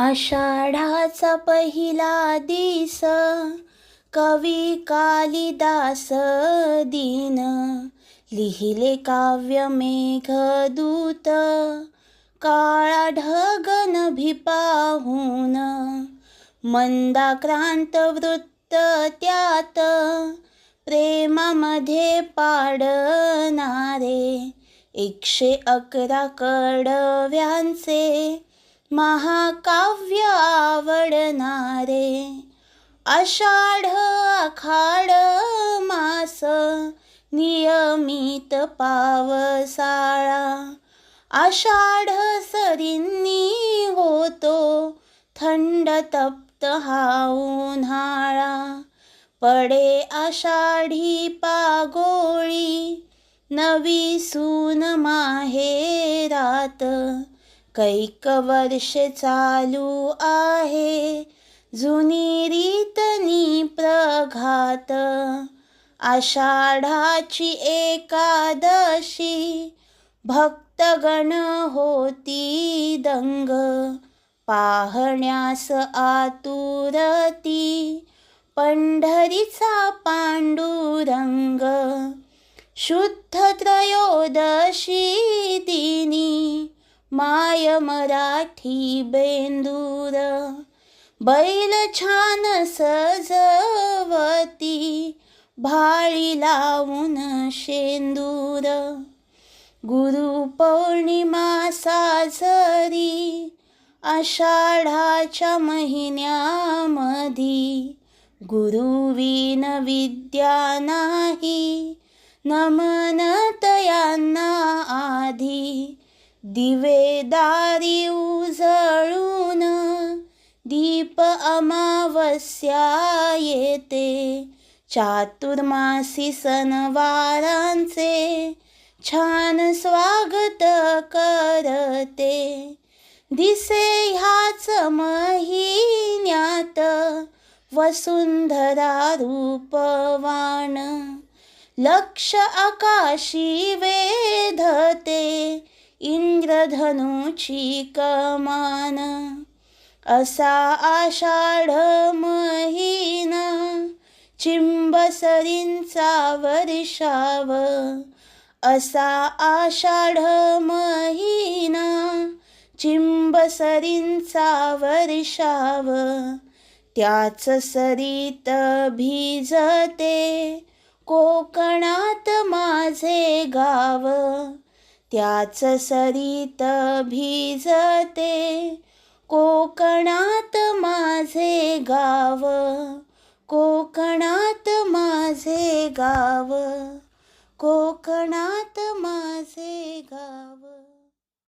आषाढाचा पहिला दिस कवी कालिदास दिन. लिहिले काव्य मेघदूत काळा ढगन भिपाहून. मंदाक्रांत वृत्त त्यात प्रेमामध्ये पाडणारे. एकशे अकरा कडव्यांचे महाकाव्य आवडणारे आषाढ आखाड मास नियमित पावसाळा आषाढ सरींनी होतो थंड तप्त हा उन्हाळा पडे आषाढी पागोळी नवी सून माहेरात कैक वर्ष चालू आहे जुनी रीतनी प्रघात. आषाढाची एकादशी भक्तगण होती दंग. पाहण्यास आतुरती पंढरीचा पांडुरंग. शुद्ध त्रयोदशी दिनी माय मराठी बेंदूर बैल छान सजवती भाळी लावून शेंदूर. गुरुपौर्णिमा साजरी आषाढाच्या महिन्यामधी. गुरुविन विद्या नाही नमन तयांना आधी. दिवे दारी उजळून दीप अमावस्या येते. चातुर्मासी सणवारांचे छान स्वागत करते. दिसे ह्याच महिन्यात वसुंधरा रूपवाण लक्ष आकाशी वेधते. इंद्रधनुची कमान असा आषाढ महिना चिंबसरींचा वर्षाव असा आषाढ महिना चिंबसरींचा वर्षाव त्याच सरीत भिजते कोकणात माझे गाव त्याच सरीत भिजते. कोकणात माझे गाव कोकणात माझे गाव कोकणात माझे गाव.